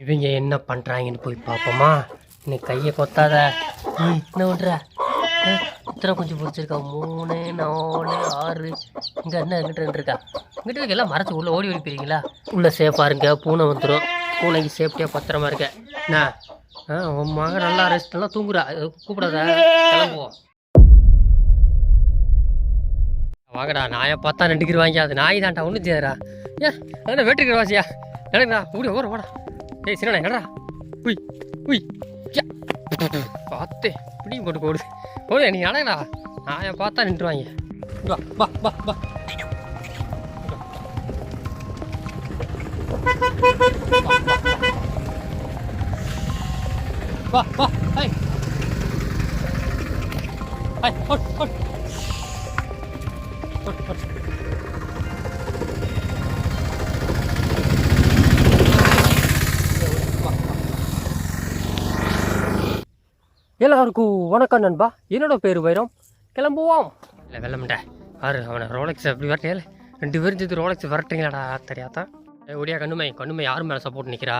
இவங்க என்ன பண்ணுறாங்கன்னு போய் பார்ப்போமா? நீ கையை கொத்தாத. என்ன பண்ணுற இத்தனை கொஞ்சம் பிடிச்சிருக்கா மூணு நாலு ஆறு. இங்கே என்ன எங்கிட்ட இருக்கா? இங்கிட்ட இருக்க எல்லாம் மறைச்சு உள்ளே ஓடி ஓடி போயிருக்கீங்களா உள்ளே சேஃபாக இருங்க பூனை வந்துடும் பூனைக்கு சேஃப்டியாக பத்திரமா இருக்க. என்ன ஆ உன் மகன் நல்லா ரெஸ்ட் நல்லா தூங்குறா. கூப்பிடாத. கிளம்புவோம். வாங்கடா நாயை பார்த்தா ரெண்டு வாங்கி அது நாய் தான்டா ஒன்றும் செய்யாதா ஏன் அதான் வேட்டுக்கிற வாசியா? நடங்கடா ஓடி ஓட ஓட ஏய் சிறடா என்னடா? உய் உய் யா. பார்த்தே பிடியும் போட்டு ஓடு ஓடு நீ நடங்கடா என் பார்த்தா நின்றுவாங்க. வா வா வா வா. வா வா ஹை ஹை ஓட் எல்லாருக்கும் வணக்கம் நண்பா. என்னோட பேர் வைரம். கிளம்புவோம். இல்லை வெள்ளமண்டா ஆறு அவனை ரோலெக்ஸ் அப்படி வரட்டையில ரெண்டு பேரும் சேர்த்து ரோலெக்ஸ் வரட்டீங்களாடா தெரியாதான் ஒடியா கண்ணுமை கண்ணுமை யார் மேலே சப்போர்ட் நிற்கிறா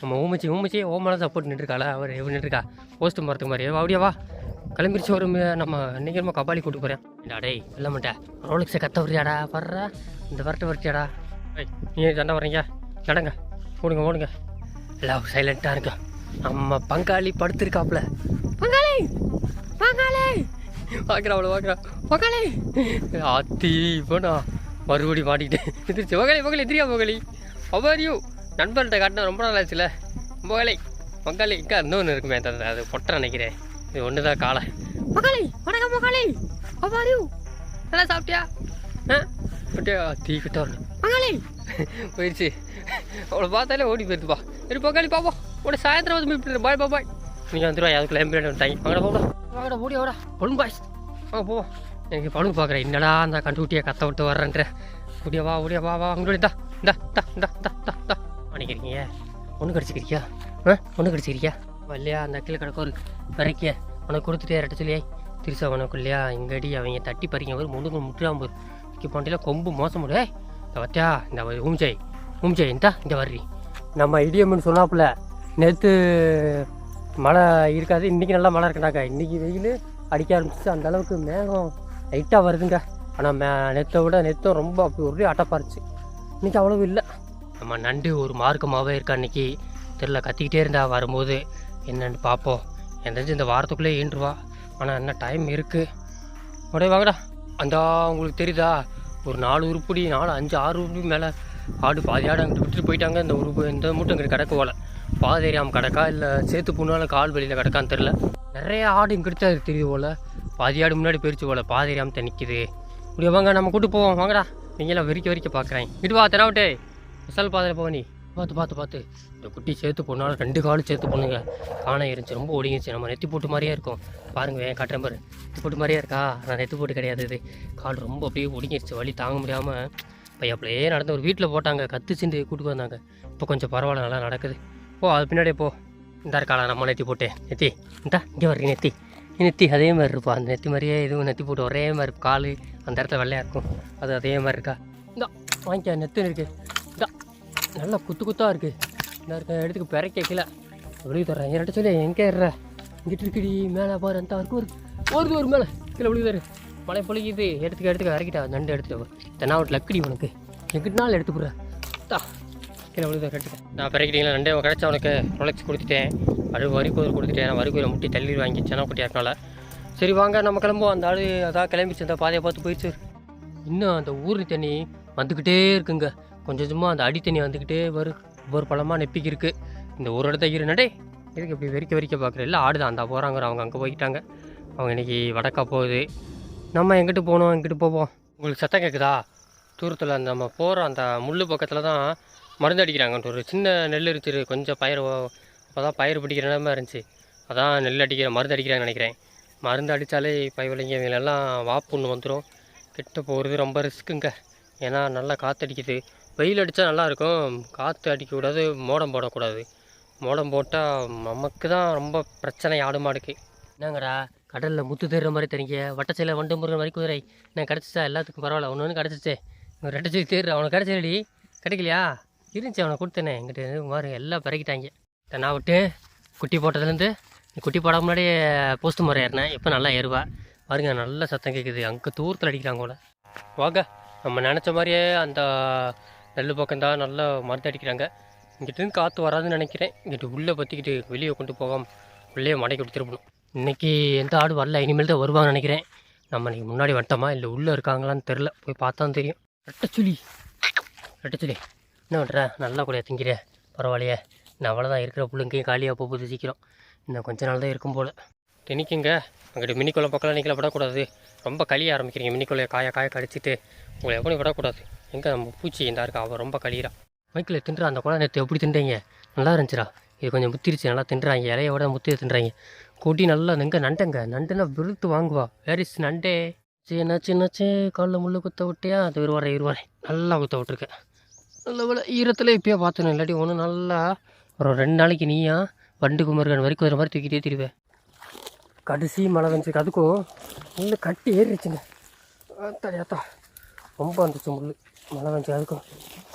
நம்ம ஊமச்சி ஊமச்சி ஓ மேலே சப்போர்ட் நின்றுருக்காள? அவர் எப்படி நின்றுருக்கா? போஸ்ட் மரத்துக்கு மாதிரி. வா வா கிளம்பிருச்சு ஒரு நம்ம இன்னைக்கு நம்ம கபாலி கூட்டு போகிறேன் டேய் வெள்ளமண்டா ரோலெக்ஸை கத்த வரியாடா வர்ற இந்த வரட்டு வரட்டியாடா. நீங்கள் நீ சண்டை வர்றீங்க நடங்க. ஓடுங்க ஓடுங்க. எல்லாம் சைலண்ட்டாக இருக்கும் நம்ம பங்காளி படுத்திருக்காப்புல பங்காளி பங்காளி. பார்க்குறா அவ்வளோ பார்க்குறா பங்காளி. அத்தி இப்போனா மறுபடி மாட்டிக்கிட்டேன். எதிர்த்து பங்காளி பங்காளி எதிரியா பங்காளி? அவ்வாரியூ நண்பர்கிட்ட காட்டினா ரொம்ப நாள் ஆச்சுல. பங்காளி பங்காளி. இங்கே இன்னொன்று இருக்குமே தந்த அது பொட்டை நினைக்கிறேன். இது ஒன்று தான் காலை. பங்காளி வணக்கம் பங்காளி. அவ்வாரியூ நல்லா சாப்பிட்டியா? ஆ? அப்படியா தீ கிட்ட வரணும். பங்காளி. போயிடுச்சு. அவளை பார்த்தாலே ஓடி போயிருப்பா சரி பங்காளி பாப்போம். உடனே சாயந்தரம் வந்து மீட் பாய் பாய் பாய் நீங்கள் வந்துடுவா அதுக்குள்ள எம்பிளேட் வந்துட்டாங்க. வாங்கடா போகலாம் வாங்கடா ஓடி வாடா பலூன் பாய்ஸ் வாங்க போவோம். எனக்கு பலூன் பார்க்குறேன். என்னடா அந்த கண்டுக்குட்டியை கத்த விட்டு வர்றேன்ற. ஓடியா வா ஓடியா வா வா அங்கே இந்தா இந்தா இந்தா இந்தா இந்தா இந்தா இந்தா. பண்ணிக்கிறீங்க ஒன்று கடிச்சிக்கிறியா? ஆ ஒன்று கடிச்சிக்கிறியா? இல்லையா அந்த கீழே கிடக்க ஒரு வரைக்கிய உனக்கு கொடுத்துட்டே ரெட்ட சொல்லியே திருசா உனக்கு இல்லையா இங்கடி அவங்க தட்டி பறிக்க ஒரு முழுங்க முட்டுறாம போது இங்கே போண்டியில் கொம்பு மோசம் முடியே இந்த வத்தியா இந்த ஊம்ஜை ஊம்ஜை இந்தா இங்கே வர்றி. நம்ம இடியம்னு சொன்னாப்புல நேற்று மழை இருக்காது. இன்றைக்கி நல்லா மழை இருக்குனாக்கா இன்றைக்கி வெயில் அடிக்க ஆரம்பிச்சு அந்த அளவுக்கு மேகம் லைட்டாக வருதுங்க. ஆனால் மே நெத்தை விட நெத்தம் ரொம்ப அப்படி ஒரே அட்டப்பாக இருந்துச்சு. இன்றைக்கி அவ்வளவு இல்லை. நம்ம நண்டு ஒரு மார்க்கமாகவே இருக்கா இன்றைக்கி தெரில கத்திக்கிட்டே இருந்தா வரும்போது என்னென்னு பார்ப்போம். எந்தாச்சும் இந்த வாரத்துக்குள்ளே ஈன்றுவா ஆனால் என்ன டைம் இருக்குது உடைய வாங்கடா. அந்தா உங்களுக்கு தெரியுதா? ஒரு நாலு உருப்படி நாலு அஞ்சு ஆறு உருப்படி மேலே ஆடு பாதி ஆடு அங்கிட்டு விட்டுட்டு போயிட்டாங்க. இந்த உருப்பு இந்த மூட்டை அங்கிட்டு கிடக்கு போல. பாதேரியாம் கிடக்கா? இல்லை சேத்து புண்ணாலும் கால் வழியில் கிடக்கான்னு தெரில நிறைய ஆடு இங்கிட்டு தான் தெரியுது போல. பாதி ஆடு முன்னாடி போயிடுச்சு போல. பாதேரியாம் தான் நிற்கிது இப்படியா வாங்க நம்ம கூட்டு போவோம். வாங்கடா. நீங்களாம் வெறிக்க வெறிக்க பார்க்குறேன் இங்கிட்டு வா தெனாவட்டே விசால் பாதையில் போக நீ. பார்த்து பார்த்து பார்த்து இந்த குட்டி சேர்த்து பொண்ணால் ரெண்டு காலும் சேர்த்து பொண்ணுங்க. காண இருந்துச்சு ரொம்ப ஒடுங்கிச்சு நம்ம நெத்தி போட்டு மாதிரியே இருக்கும். பாருங்க ஏன் காட்டுறேன் பாரு. நெத்தி போட்டு மாதிரியே இருக்கா? நான் நெத்தி போட்டு கிடையாது இது. கால் ரொம்ப அப்படியே ஒடுங்கிருச்சு. வழி தாங்க முடியாமல் பையப்பிள்ளையே நடந்து ஒரு வீட்டில் போட்டாங்க. கத்துச்சுட்டு கூட்டுக்கு வந்தாங்க. இப்போ கொஞ்சம் பரவாயில்ல நல்லா நடக்குது. ஓ அது பின்னாடியே போ. இந்த இருக்காளா நம்ம நெத்தி போட்டேன். நெத்தி. இந்தா இங்கே வர்றீங்க நெத்தி. நெத்தி அதே மாதிரி இருப்பா அந்த நெத்தி மாதிரியே இதுவும் நெத்தி போட்டு ஒரே மாதிரி இருக்கும். கால் அந்த இடத்துல வெள்ளையாக இருக்கும். அது அதே மாதிரி இருக்கா? இந்தா வாங்கிக்க நெத்து இருக்குது இந்தா நல்லா குத்து குத்தாக இருக்குது இந்த இருக்க இடத்துக்கு பிறக்க கீழே. விழுகி தர்றேன் என்கிட்ட சொல்லி எங்கே இருற? இங்கிட்டு இருக்குடி மேலே பாரு அந்த இருக்கு ஒரு ஒரு ஒரு மேலே. கீழே விழுகுதாரு மழை பொழிக்குது எடுத்துக்க எடுத்துக்க இறக்கிட்டா நண்டு எடுத்துட்டு தென்னாவட்டில் லக்கடி உனக்கு. எங்கிட்டனாலும் எடுத்து போடுற? தா கீழே விழுத கட்டுக்க. நான் பிறக்கிட்டீங்களா ரெண்டே கிடச்சா உனக்கு ரொலெக்ஸ் கொடுத்துட்டேன். அது வரிக்கூர் கொடுத்துட்டேன். வரி வரிக்கூரை முட்டி தள்ளி வாங்கி சென்னா குட்டியாக்கனால சரி வாங்க நம்ம கிளம்புவோம். அந்த ஆள் அதான் கிளம்பிச்சு அந்த பாதையை பார்த்து போயிடுச்சு இன்னும் அந்த ஊர் தண்ணி வந்துக்கிட்டே இருக்குங்க. கொஞ்சம் கொஞ்சமாக அந்த அடி தண்ணி வந்துக்கிட்டே வரும் ஒவ்வொரு பழமாக நெப்பிக்கு இருக்குது இந்த ஒரு இடத்த இரு நடே. இதுக்கு இப்படி வெறிக்க வெறிக்க பார்க்குற? இல்லை ஆடு தான். அந்த போகிறாங்க அவங்க அங்கே போய்கிட்டாங்க அவங்க இன்னைக்கு வடக்கா போகுது. நம்ம எங்கிட்டு போகணும்? எங்கிட்டு போவோம்? உங்களுக்கு சத்தம் கேட்குதா தூரத்தில் அந்த நம்ம போகிற அந்த முள் பக்கத்தில் தான் மருந்து அடிக்கிறாங்கன்ட்டு ஒரு சின்ன நெல் இருந்துச்சு கொஞ்சம் பயிர் அப்போ தான் பயிர் பிடிக்கிற நிலமா இருந்துச்சு. அதான் நெல் அடிக்கிற மருந்து அடிக்கிறாங்கன்னு நினைக்கிறேன். மருந்து அடித்தாலே பயிவிளைங்க இவங்களெல்லாம் ஒன்று வந்துடும் கெட்டு போகிறது ரொம்ப ரிஸ்க்குங்க. ஏன்னா நல்லா காற்றடிக்குது வெயில் அடித்தா நல்லாயிருக்கும். காற்று அடிக்கக்கூடாது மோடம் போடக்கூடாது. மோடம் போட்டால் நமக்கு தான் ரொம்ப பிரச்சனை ஆடு மாடுக்கு. என்னங்கடா கடலில் முத்து தேடுற மாதிரி தெரியுங்க. வட்டச்சையில் வண்டு முருகன் மாதிரி குதிரை. நான் கிடச்சிச்சா? எல்லாத்துக்கும் பரவாயில்ல. ஒன்று ஒன்று கிடச்சிச்சே. ரெட்டச்சை தேடுற அவனுக்கு கிடச்சிடி கிடைக்கலையா? இருந்துச்சு அவனை கொடுத்தேனே. எங்கிட்ட மாதிரி எல்லாம் பிறக்கிட்டாங்க நான் விட்டு குட்டி போட்டதுலேருந்து குட்டி போட முன்னாடியே போஸ்ட் முறை ஏறினேன் இப்போ நல்லா ஏறுவா. பாருங்க நல்ல சத்தம் கேட்குது அங்கே தூரத்தில் அடிக்கிறாங்க கூட வாங்க நம்ம நினச்ச மாதிரியே அந்த நெல் பக்கம்தான் நல்லா மருந்து அடிக்கிறாங்க. இங்கிட்டு காற்று வராதுன்னு நினைக்கிறேன். இங்கிட்டு உள்ளே பற்றிக்கிட்டு வெளியே கொண்டு போகாம உள்ளே மடக்கி கொடுத்துருப்பணும் இன்றைக்கி எந்த ஆடு வரல. இனிமேல் தான் வருவாங்கன்னு நினைக்கிறேன். நம்ம இன்றைக்கி முன்னாடி வந்துட்டோமா இல்லை உள்ளே இருக்காங்களான்னு தெரில போய் பார்த்தா தெரியும். ரெட்டச்சுலி ரெட்டச்சுலி என்ன பண்ணுற நல்லா கூட திங்கிற பரவாயில்லையே. நான் அவ்வளோதான் இருக்கிற புள்ளுங்கையும் காலியாக போகுது சீக்கிரம். இன்னும் கொஞ்ச நாள் தான் இருக்கும் போல். திணிக்குங்க அங்கிட்டு மினிக்குள்ள பக்கம் நீங்கள விடக்கூடாது. ரொம்ப கழிய ஆரம்பிக்கிறீங்க மினிக்குள்ளைய காய காய கடிச்சிட்டு. உங்களை எவனையும் விடக்கூடாது. எங்கே நம்ம பூச்சி இந்த இருக்கா? அவள் ரொம்ப கழியிறா மைக்கில் தின்றா? அந்த குழந்தை நேற்று எப்படி தின்றீங்க? நல்லா இருந்துச்சுரா இது கொஞ்சம் முத்திருச்சு. நல்லா தின்றாங்க. இலையோட முத்தி தின்றாங்க. கூட்டி நல்லா எங்கே நண்டங்க. நண்டுனா விருத்து வாங்குவா. வேரிஸ் நண்டே? சின்ன சின்னச்சு காலில் முள்ளு குத்த விட்டியா? அது இருவாரே இருவாரே நல்லா குத்த விட்ருக்கேன் நல்ல வேலை ஈரத்தில் இப்போயே பார்த்துணும் இல்லாட்டி ஒன்று நல்லா ஒரு ரெண்டு நாளைக்கு நீயா வண்டு குமரன் வரைக்கும் வர மாதிரி தூக்கிட்டே திருவேன் கடைசி மழை வந்துச்சு அதுக்கும் முள் கட்டி ஏறிடுச்சுங்க. ஆத்தாடியாத்தா ரொம்ப வந்துச்சு முள் மழை வந்துச்சு அதுக்கும்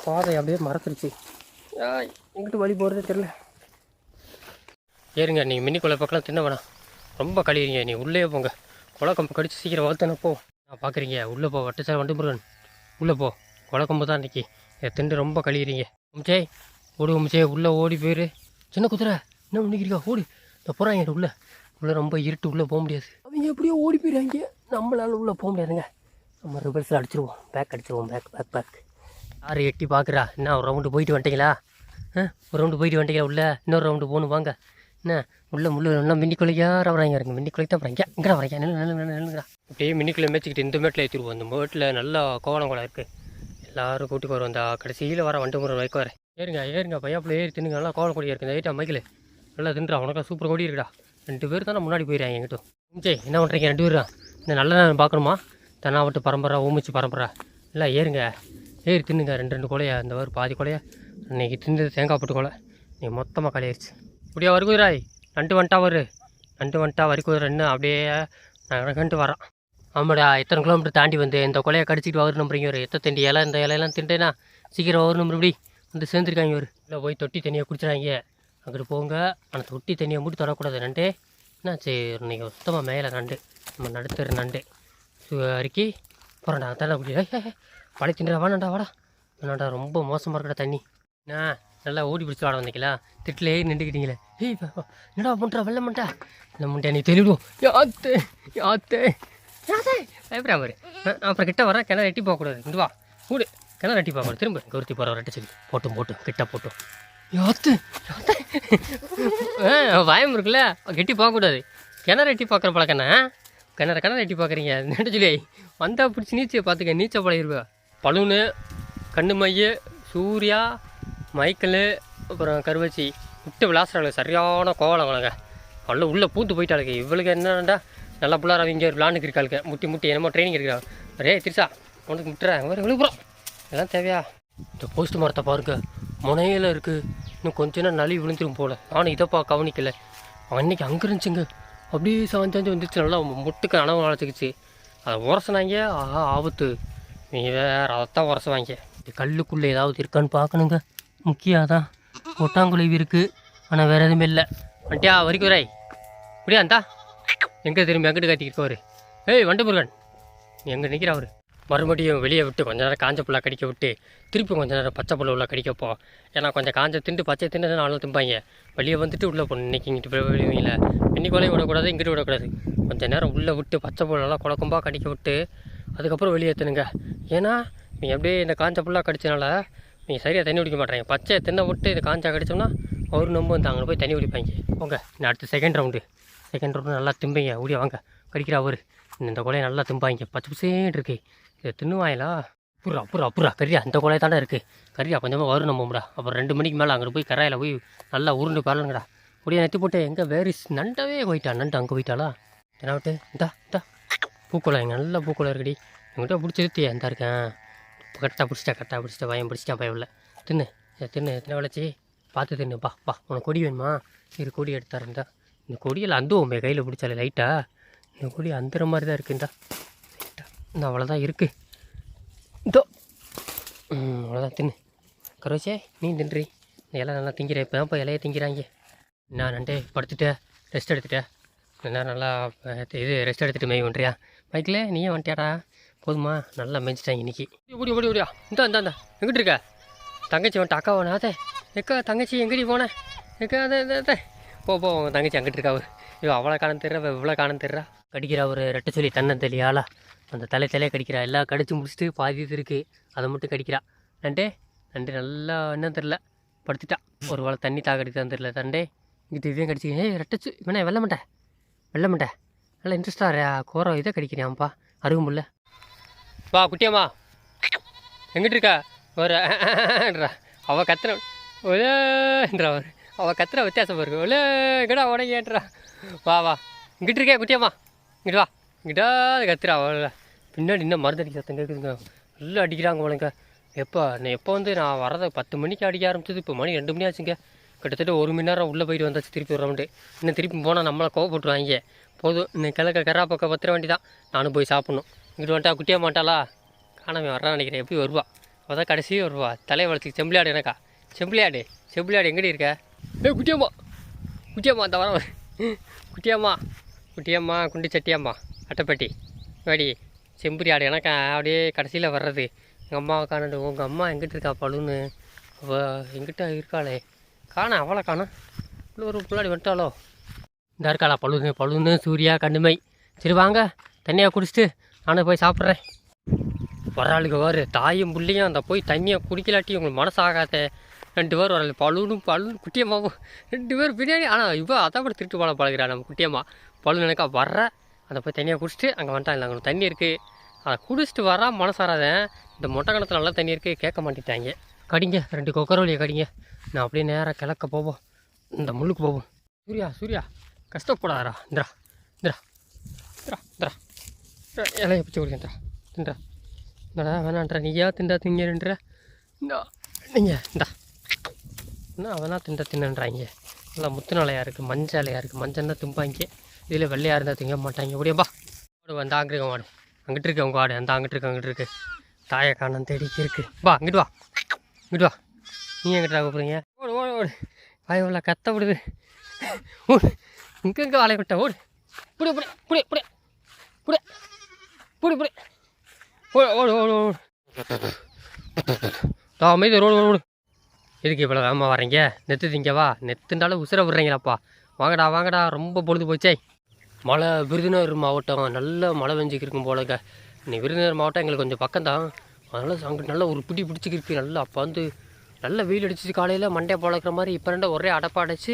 பாதை அப்படியே மறத்துருச்சு ஆய், எங்கிட்டு வழி போகிறதே தெரில ஏறுங்க நீங்கள் மின்னி கொலை பக்கம்லாம் தின்ன வேணாம். ரொம்ப கழிவுங்க நீ உள்ளே போங்க. கொலக்கம்பு கடிச்சு சீக்கிரம் வளர்த்தன போ. நான் பார்க்குறீங்க உள்ளே போ வட்டச்சார் வண்டு முருகன். உள்ளே போ கொலக்கம்பு தான் இன்னைக்கு. இதை ரொம்ப கழிக்கிறீங்க உம்ச்சே ஓடு உம்ச்சே உள்ளே ஓடி போயிரு. சின்ன குதிரை என்ன பண்ணிக்கிறீங்க ஓடு இந்த போகிறாங்க உள்ளே. உள்ளே ரொம்ப இருட்டு உள்ளே போக முடியாது. அவங்க எப்படியோ ஓடி போயிடுறாங்க. நம்மளால் உள்ளே போக முடியாதுங்க. நம்ம ரிவர்ஸில் அடிச்சிருவோம். பேக் அடிச்சிருவோம் பேக் பேக் பேக் யார் எட்டி பார்க்குறா என்ன ஒரு ரவுண்டு போயிட்டு வந்துட்டீங்களா? ஆ ஒரு ரவுண்டு போயிட்டு வந்துட்டீங்களா உள்ளே? இன்னொரு ரவுண்டு போகணும் வாங்க. என்ன உள்ளே முள்ளு நல்லா மின்னி கொலைக்கார வராங்க இருங்க மின்னி தான் வராங்க இங்கே வராங்க நில்லு நில்லு நில்லு அப்படியே மின்னிக்குள்ளே மேய்ச்சிக்கிட்டு இந்த மேட்டில் ஏற்றிடுவோம் இந்த மேட்டில் நல்லா கோவணம் கோலம் இருக்குது எல்லாரும் கூட்டிக்கு வரும் அந்த கடைசியில் வர வண்டு முறை வைக்க வரேன். ஏறுங்க ஏறுங்க பையாப்பில் ஏறி தின்னுங்க. நல்லா கோவல் கொடி இருக்குது இந்த ஐட்டா மைக்கில் நல்லா தின்றா உனக்கு சூப்பர் கொடி இருக்குடா. ரெண்டு பேர் தானே முன்னாடி போயிடுறாங்க எங்கிட்ட. சே என்ன பண்ணுறீங்க ரெண்டு பேரும்? இந்த நல்ல நேரம் பார்க்கணுமா? தென்னாவட்டு பரம்பரை ஊமிச்சு பரம்பரை. இல்லை ஏறுங்க. ஏறி தின்னுங்க. ரெண்டு ரெண்டு கொலையா? இந்த மாதிரி பாதி கொலையா? அன்னைக்கு தின்னது தேங்காய் போட்டு கொலை. நீ மொத்தமாக கலையாயிருச்சு. இப்படியா வருகுதிராய் நண்டு வந்துட்டா வரு நண்டு வந்துட்டா வரிக்குதிரை இன்னும் அப்படியே நகண்டு வரான். ஆமாடா எத்தனை கிலோமீட்டர் தாண்டி வந்து இந்த கொலையை கடிச்சிட்டு வரும் நம்புறீங்க ஒரு எத்தனை தண்டி இலை இந்த இலையெல்லாம் திண்டேனா சீக்கிரம் வரும் நம்புற வந்து சேர்ந்துருக்காங்க ஒரு இல்லை போய் தொட்டி தண்ணியை குடிச்சிடாங்க அங்கிட்டு போங்க. ஆனால் தொட்டி தண்ணியை மட்டும் தொடக்கூடாது. நண்டு என்ன சரி நீங்கள் சுத்தமாக மேலே நண்டு நம்ம நடுத்தர் நண்டு அறுக்கி போகிறேன்டா தண்ணி குடி பழைய தின்றா வாடாண்டா வாடா. வேணாண்டா ரொம்ப மோசமாக இருக்கடா தண்ணி. என்ன? நல்லா ஓடி பிடிச்சி வாட வந்தீங்களா? திட்டிலே நின்றுக்கிட்டீங்களே. ஏய் என்னடா பண்ணுறா வெள்ள மண்டா. வெள்ள மண்டா நீ தெளிவிடும் யாத்தே யாத்தே. யாத்தே அப்புறம் கிட்ட வர கிணறு எட்டி போகக்கூடாது இந்த வா. கூடு. கிணறு எட்டி போகக்கூடாது திரும்ப. கருத்தி போகிற ரெட்டை சொல்லி போட்டும் போட்டும். கிட்ட போட்டும். யாத்து? ஆ பயம் இருக்குல்ல? கெட்டி போகக்கூடாது கிணறு எட்டி பார்க்குற பழக்கண்ணா கிணறு கிணறு எட்டி பார்க்குறீங்க. நெட்ட சொல்லி வந்தால் பிடிச்சி நீச்சல் பார்த்துக்க. நீச்சல் பழகிருப்பா பலூனு கண்ணு மைய சூர்யா மைக்கேல் அப்புறம் கருவச்சி. விட்டு விளாசுறாங்க சரியான கோவலம் வளங்க பல்ல உள்ளே பூத்து போயிட்டாளுங்க. இவளுக்கு என்னடா? நல்லா பிள்ளாரா இங்கே ஒரு விளாண்டுக்கு இருக்காளுக்கு முட்டி முட்டி என்னமோ ட்ரைனிங் இருக்கிறாங்க ரே திருசா உனக்கு முட்டுறேன் ஒரு விழுப்புறம் இதெல்லாம் தேவையா? இந்த போஸ்ட் மரத்தை பாருங்க. முனையில் இருக்குது இன்னும் கொஞ்ச நேரம் நலி விழுந்துரும் போல. நானும் இதைப்பா கவனிக்கல. அன்னைக்கு அங்கே இருந்துச்சுங்க. அப்படியே சாஞ்சாஞ்சு வந்துருச்சு. நல்லா முட்டுக்கு அணவு வளர்த்துக்குச்சு. அதை உரசினாங்க. ஆஹா ஆபத்து. நீ வேற அதைத்தான் உரசுவாங்க. இது கல்லுக்குள்ளே ஏதாவது இருக்கான்னு பார்க்கணுங்க. முக்கியம் அதான். ஒட்டாங்குழவி இருக்குது ஆனால் வேறு எதுவுமே இல்லை. வண்டியா வரைக்கும் வரை முடியா அந்தா எங்கே திரும்பி எங்கிட்டு கத்திக்கிட்டு ஏய் வண்டமுருகன். எங்கே நிற்கிற அவர்? மறுபடியும் வெளியே விட்டு கொஞ்ச நேரம் காஞ்ச புல்லா கடிக்க விட்டு திருப்பி கொஞ்ச நேரம் பச்சை புல்ல உள்ள கடிக்கப்போ ஏன்னா கொஞ்சம் காஞ்ச திண்டு பச்சை திண்டு நாளும் திம்பாங்க. வெளியே வந்துட்டு உள்ளே போகணும் இன்னைக்கு இங்கிட்டு விடுவீங்கள இன்னைக்குள்ளே விடக்கூடாது இங்கிட்டு விடக்கூடாது. கொஞ்ச நேரம் உள்ளே விட்டு பச்சை புல்லெல்லாம் குழக்கம்பா கடிக்க விட்டு அதுக்கப்புறம் வெளியே ஏற்றுனுங்க ஏன்னா நீங்கள் அப்படியே இந்த காஞ்ச புல்லாக கடிச்சனால நீங்கள் சரியாக தண்ணி குடிக்க மாட்டேங்க பச்சை தின்ன விட்டு இது காஞ்சா கடிச்சோம்னா ஒரு நம்ப வந்து அங்கே போய் தண்ணி குடிப்பாங்க. ஓகே நான் அடுத்த செகண்ட் ரவுண்டு செகண்ட் ரவுண்டு நல்லா திம்பிங்க. ஓடியா வாங்க. கடிக்கிறா அவர் இந்த கொலையை நல்லா திம்பாங்க. பச்சை பசேன்னு இருக்கு. இதை தின்னுவாங்களா? புறா புறா புறா கரியா இந்த கொலையை தாண்டா இருக்குது கரியா கொஞ்சமாக வரும் நம்மடா அப்புறம் ரெண்டு மணிக்கு மேலே அங்கே போய் கரையில் போய் நல்லா உருண்டு பாருங்கடா முடிய நெத்தி போட்டு எங்கே வேரிஸ் நண்டவே போயிட்டா? நண்டு அங்கே போயிட்டாளா? என்ன விட்டு? இந்தா இந்தா. பூக்குளம் எங்கள் நல்ல பூக்குளம் இருக்குடி. என்கிட்ட பிடிச்சிருத்தியா இந்த இருக்கேன். கரெக்டாக பிடிச்சிட்டா கரெக்டாக பிடிச்சிட்டா. பயம் பிடிச்சிட்டா பயம் இல்லை தின்னு. தின்னு எத்தனை வளைச்சி பார்த்து தின்னு பா பா. உனக்கு கொடி வேணுமா? இரு கொடி எடுத்தாருந்தா இந்த கொடியில் அந்துவோமே கையில் பிடிச்சாலே லைட்டாக இந்த கொடி அந்துற மாதிரி தான் இருக்குண்டா லைட்டாக இந்த அவ்வளோதான் இருக்குது இதோ அவ்வளோதான் தின்னு. கரோச்சே நீ தின்றி நீ எல்லாம் நல்லா திங்கிற இப்போ இப்போ இலையை திங்கிறாங்க? நான் நண்டே படுத்துட்டேன் ரெஸ்ட் எடுத்துட்டேன் நல்லா நல்லா இது ரெஸ்ட் எடுத்துகிட்டு மேய் பண்ணுறியா மைக்கில் நீயே வந்துட்டியாடா? போதுமா நல்லா மேய்ச்சிட்டாங்க இன்னைக்கு. ஓடி ஓடி ஓடியா. இந்தா இந்தா இந்தா. எங்கிட்டு இருக்க? தங்கச்சி வந்துட்டு அக்கா வேணாதே எக்கா தங்கச்சி எங்கடி போனேன் எக்கா அதை போ போ உங்கள் தங்கச்சி அங்கிட்டு இருக்கா அவர் ஐயோ அவ்வளோ காலம் தெரியா இவ்வளோ காலம் தெரிறா கடிக்கிறா ஒரு ரெட்டை சொல்லி தன்னை தெளியாளா அந்த தலை தலையை கடிக்கிறா. எல்லாம் கடிச்சு முடிச்சுட்டு பாதி இது இருக்குது அதை மட்டும் கடிக்கிறா. நண்டே நண்டு நல்லா என்ன தெரில படுத்துட்டா. ஒரு வேளை தண்ணி தாக்கடித்தான் தெரில தண்டே இங்கிட்டு இதையும் கடிச்சு. ஏய் ரெட்டச்சு இவனே வெள்ள மாட்டேன் வெள்ள மாட்டேன் நல்லா இன்ட்ரெஸ்டாக கோரம் இதை கடிக்கிறான்ப்பா அருகுமுல்ல வா குட்டியம்மா. எங்கிட்டு இருக்கா? ஒரு அவள் கத்துற அவர். அவள் கத்துற வித்தியாசம் இருக்கு ஒலே உடனே உடங்கேன்றா வா வா. இங்கிட்டு இருக்கே குட்டியம்மா. இங்கிட்டு வா. இங்கிட்டா கத்துறா அவள் பின்னாடி இன்னும் மருந்தடிக்க சத்தம் கேட்குதுங்க நல்லா அடிக்கிறாங்க உனக்கு எப்போ நான் எப்போ வந்து நான் வரதை பத்து மணிக்கு அடிக்க ஆரம்பிச்சது இப்போ மணி ரெண்டு மணி ஆச்சுங்க. கிட்டத்தட்ட ஒரு மணி நேரம் உள்ளே போயிட்டு வந்தாச்சு திருப்பி ஒரு இன்னும் திருப்பி போனால் நம்மளை கோவப்பட்டுருவாங்க. போதும் இன்னும் கிழக்க கரா பக்கம் பத்திர வண்டி தான் நானும் போய் சாப்பிட்ணும். இங்கிட்டு வந்துட்டா குட்டியே மாட்டாளா? காணாமல் வர்றான்னு நினைக்கிறேன். எப்படி வருவா. அவள் தான் கடைசியே வருவா. தலை வளர்த்துக்கு செம்பிளியாடு எனக்கா. செம்பிளியாடு செம்பிளியாடு எங்கடி இருக்க? ஏ குட்டியம்மா. குட்டியம்மா அந்த வர குட்டியம்மா. குட்டியம்மா குண்டு சட்டியம்மா அட்டைப்பட்டி. வாடி செம்புரி ஆடு. எனக்கா அப்படியே கடைசியில் வர்றது. எங்கள் அம்மாவை காணண்டு உங்கள் அம்மா எங்கிட்ட இருக்கா பழுன்னு? அவள் எங்கிட்ட இருக்காளே? காண அவளை காணும். இவ்வளோ ஒரு பிள்ளாடி வந்துட்டாளோ? இந்த இருக்காளா பழுது பழுன்னு சூர்யா கண்ணுமை. சரி வாங்க. தண்ணியாக குடிச்சிட்டு நானும் போய் சாப்பிட்றேன். வராளுக்கு வாரு. தாயும் புள்ளியும் அந்த போய் தண்ணியை குடிக்கலாட்டி உங்களுக்கு மனசாகாதே. ரெண்டு பேர் வரல. பழுனும் பழுனு குட்டியம்மாவும் ரெண்டு பேர் பின்னாடி ஆனால் இவ அதை கூட திருட்டு போல பழகிறா நம்ம குட்டியம்மா. பழு எனக்கா வர்ற. அதை போய் தனியாக குடிச்சிட்டு அங்கே வந்துட்டான் இல்லை அங்கே தண்ணி இருக்குது அதை குடிச்சிட்டு வரா மனசாராத. இந்த மொட்டை கணத்தில் நல்லா தண்ணி இருக்குது கேட்க மாட்டேட்டாங்க. கடிங்க ரெண்டு கொக்கரவழியை கடிங்க. நான் அப்படியே நேராக கிழக்க போவோம். இந்த முள்ளுக்கு போவோம். சூர்யா சூர்யா. கஷ்டப்படாதரா இந்திரா இந்திரா இந்திரா இந்திரா இந்திரா, இலைய பிடிச்சி கொடுக்கன்றா தின்றா இந்தடா. வேணான்றா நீயா திண்டா திங்கன்ற இந்தா நீங்கள் இந்தா. என்ன அவனா திண்டா தின்னன்றாங்க? நல்லா முத்து நிலையாக இருக்குது மஞ்சள் இலையாக இருக்குது மஞ்சள்னா திம்பாங்க. இதில் வெள்ளையாக இருந்தால் திங்க மாட்டாங்க. ஓடியப்பா ஓடு அந்த அங்கே இருக்க மாடு அங்கிட்டு இருக்கு உங்கள் ஆடு. அந்த அங்கிட்டு இருக்கு அங்கிட்டு இருக்கு. தாயை காணம் தேடிக்கு இருக்கு. வா அங்கிட்டு வா. இங்கிட்டு வா. நீ எங்கிட்ட கூப்பிடுங்க ஓடு ஓடு ஓடு. வாய் உள்ள கத்த விடுது. ஓடு. இங்கே இங்கே வாழை விட்ட ஓடு. புடி புடி புடி புடி. புடி. புடி புடி. ஓடு ஓடு ஓடு ஓடு. அமைதி ரோடு ஓடு. எதுக்கு இவ்வளோ வேகமாக வரீங்க நெத்து திங்கவா நெத்துண்டாலும் உசுர விட்றீங்களாப்பா. வாங்கடா வாங்கடா. ரொம்ப பொழுது போச்சே. மழை விருதுநகர் மாவட்டம். நல்ல மழை பெஞ்சிக்கிருக்கும் போலங்க இன்னைக்கு விருதுநகர் மாவட்டம் எங்களுக்கு கொஞ்சம் பக்கம் தான் அதனால் அங்கே நல்லா ஒரு பிடி பிடிச்சிக்கிருக்கு நல்லா அப்போ வந்து நல்ல வெயில் அடிச்சிச்சு காலையில் மண்டே பழக்கிற மாதிரி இப்போ ரெண்டா ஒரே அடப்பா அடைச்சி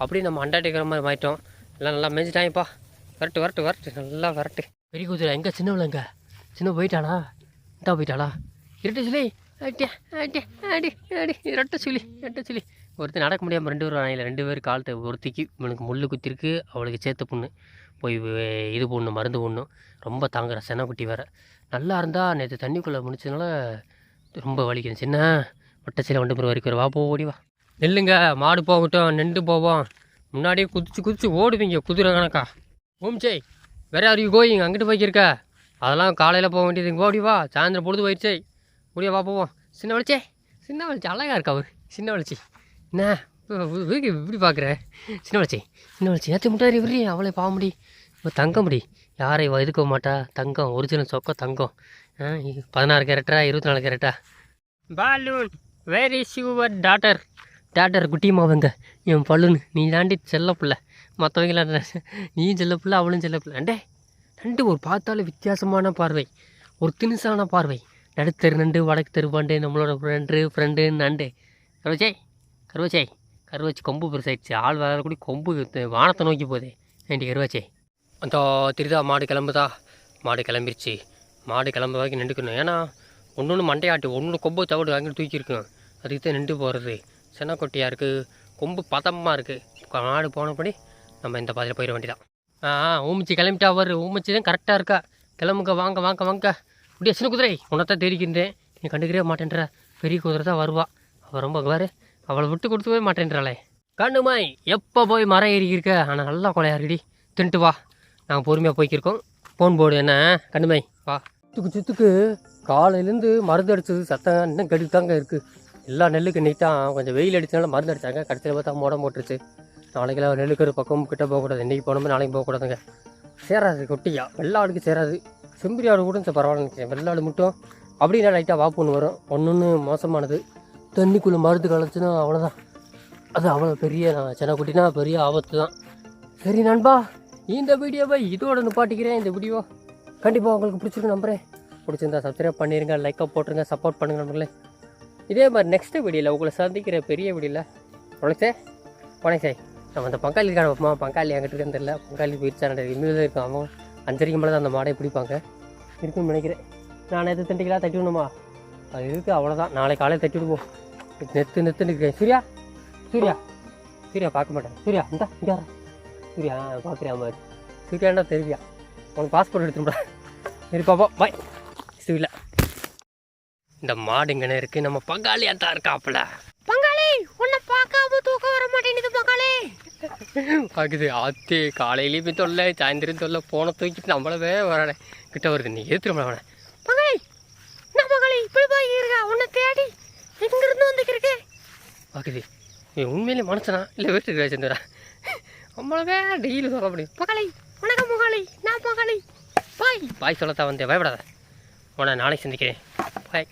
அப்படியே நம்ம அண்டாட்டிக்கிற மாதிரி மாறிட்டோம். எல்லாம் நல்லா மேய்ச்சிட்டாங்கப்பா வரட்டு வரட்டு வரட்டு. நல்லா வரட்டு. பெரிய குதிரை எங்கே சின்னவளங்க சின்ன போயிட்டாளா? இந்தா போயிட்டாளா? இருட்டு சொல்லி அடி அடி அடி அடி. ரெட்டை சொல்லி ரெட்டை சொல்லி ஒருத்தர் நடக்க முடியாமல் ரெண்டு பேரும் வாங்கில ரெண்டு பேர் காலத்தை ஒருத்திக்கு இவனுக்கு முள் குத்திருக்கு அவளுக்கு சேர்த்து பொண்ணு. போய் இது போடணும் மருந்து போடணும் ரொம்ப தாங்குற செனக்குட்டி வேறு. நல்லா இருந்தால் நேற்று தண்ணிக்குள்ளே முடிச்சதுனால ரொம்ப வலிக்கணும் சின்ன வட்டச்சில வண்டு பிறகு வரைக்கும் வா போ ஓடி வா. நெல்லுங்க மாடு போகட்டும் நின்று போவோம். முன்னாடியே குதிச்சு குதிச்சு ஓடுவீங்க குதிரை கணக்கா. ஓம் வேற யார் யூ கோயிங் அங்கிட்டு போய்க்கிருக்க? அதெல்லாம் காலையில் போக வேண்டியது இங்கே ஓடி வா. சாயந்தரம் பொழுது போயிடுச்சே. ஓடியா பார்ப்போம் சின்ன வளச்சே சின்ன வளச்சி அழகாக இருக்கா அவர். சின்ன வளச்சி என்ன? வீக்கு இப்படி பார்க்குற சின்ன வளச்சி சின்ன வளச்சி ஏற்றி முட்டாரி விரி அவளே பாவ முடி. இப்போ தங்க முடி. யாரை எதுக்க மாட்டா? தங்கம் ஒரிஜினல் சொக்க தங்கம். பதினாறு கேரட்டா இருபத்தி நாலு கேரட்டா. Balloon where is your daughter daughter குட்டிமாவங்க என் பல்லுன்னு. நீ தாண்டி செல்ல பிள்ளை. மற்றவங்களா நீயும் செல்ல பிள்ளை அவளும் செல்ல பிள்ளை. அண்டே ரெண்டு ஒரு பார்த்தாலே வித்தியாசமான பார்வை. ஒரு தினுசான பார்வை. நடுத்தரு நண்டு வடக்கு தெரு பாண்டு நம்மளோட ஃப்ரெண்டு ஃப்ரெண்டு நண்டு. கருவச்சே கருவச்சே கருவச்சி கொம்பு பெருசாயிடுச்சு. ஆள் வர கூட கொம்பு வானத்தை நோக்கி போதே ஏண்டி கருவாச்சே? அந்த திருதா மாடு கிளம்புதா? மாடு கிளம்பிருச்சு. மாடு கிளம்ப வரைக்கும் நின்றுக்கணும். ஏன்னா ஒன்று ஒன்று மண்டையாட்டு ஒன்று கொம்பு தவிடு வாங்கிட்டு தூக்கியிருக்கோம் அதுக்கு தான் நின்று போகிறது சென்னக்கொட்டியாக இருக்குது கொம்பு பதமாக இருக்குது மாடு போனபடி நம்ம இந்த பாதையில் போயிட வேண்டியதான் ஆ ஊமிச்சு கிளம்பிட்டா வரு ஊமிச்சு தான் கரெக்டாக இருக்கா. கிளம்புங்க வாங்க வாங்க வாங்க. அப்படியே சின்ன குதிரை உன்னத்தான் தெரிவிக்கின்றேன் நீ கண்டுக்கவே மாட்டேன்ற பெரிய குதிரை தான் வருவா. அவள் ரொம்ப வேறு அவளை விட்டு கொடுத்துவே மாட்டேன்றாளே. கண்ணுமாய் எப்போ போய் மரம் ஏறிக்கிருக்க ஆனால் நல்லா கொலையா இருக்குடி தின்ட்டு வா. நாங்கள் பொறுமையாக போய்க்கிருக்கோம். ஃபோன் போர்டு என்ன? கண்ணுமாய் வா. சுத்துக்கு சுத்துக்கு காலையிலேருந்து மருந்து அடித்தது சத்தம் இன்னும் கெடுத்து தாங்க இருக்குது எல்லா நெல்லுக்கு நீட்டாக கொஞ்சம் வெயில் அடித்தனால மருந்து அடித்தாங்க கடைசியில் பார்த்தா மோடம் போட்டுருச்சு. நாளைக்கெல்லாம் நெல்லுக்கு ஒரு பக்கம் கிட்டே போகக்கூடாது. இன்றைக்கி போனோமே நாளைக்கு போகக்கூடாதுங்க. சேராது கொட்டியா. வெள்ளாடுக்கு சேராது. செம்பரி ஆடு கூட சரி பரவாயில்ல நினைக்கிறேன். வெள்ளாடு மட்டும். அப்படின்னா லைட்டாக வாப்புன்னு வரும். ஒன்று ஒன்று மோசமானது. தண்ணிக்குள்ளே மருந்து கலச்சுன்னா அவ்வளோதான் அது அவ்வளோ பெரிய நான் சின்ன குட்டினா பெரிய ஆபத்து தான் சரி நண்பா இந்த வீடியோவை இதோட நிப்பாட்டிக்கிறேன் இந்த வீடியோ கண்டிப்பாக உங்களுக்கு பிடிச்சிருக்கு நம்புகிறேன் பிடிச்சிருந்தா சப்ஸ்கிரைப் பண்ணிடுங்க லைக்காக போட்டுருங்க சப்போர்ட் பண்ணுங்க நண்பர்களே. இதே மாதிரி நெக்ஸ்ட் வீடியோவில் உங்களை சந்திக்கிற பெரிய வீடியோவில் உழைச்சே உழைச்சே நம்ம அந்த பங்காளி இருக்கான பங்காளி என்கிட்ட இருக்குன்னு தெரியல. பங்காளி போயிடுச்சா இனிமேல் இருக்கான் இருக்கும். அவன் அஞ்சரைக்கு மேலே தான் அந்த மாடை பிடிப்பாங்க. இருக்குன்னு நினைக்கிறேன். நான் எது தண்டிக்கலாம் தட்டி விடணுமா? அது இருக்குது அவ்வளோதான் நாளைக்கு காலையில் தட்டி விடுவோம். நெத்து நெத்துன்னு இருக்கேன் சூர்யா சூர்யா சூர்யா பார்க்க மாட்டேன். சூர்யா இந்தா இங்கே வர சூர்யா பார்க்குறியா மாதிரி சூர்யாண்டா தெரியா உனக்கு பாஸ்போர்ட் எடுத்துடா சரி பாப்பா பாய் சூர்யா. இந்த மாடு இங்கே இருக்குது நம்ம பங்காளியாக தான் இருக்காப்புல பங்காளி உன்னை பார்க்காம தூக்கம் வர மாட்டேங்குது பங்காளி பார்க்குது ஆத்தே காலையிலேயுமே தொல்லை சாயந்தரம் தொல்லை போன தூக்கிட்டு நம்மளவே வர கிட்ட வருது நீ ஏத்துறோம் அவனை பங்காளி நான் பங்காளி இப்படி போய் இருக்கா உன்னை தேடி எங்கிருந்து வந்துக்கிறக்கு பார்க்குது நீ உண்மையிலே மனசனா இல்லை வீட்டுக்கு வச்சிருந்தா நம்மளவே டெய்லி சொல்ல முடியும் பங்காளி வணக்கம் பங்காளி நான் பங்காளி பாய் பாய் சொல்லத்தான் வந்தேன் பயப்படாத உன நாளைக்கு சந்திக்கிறேன் பாய்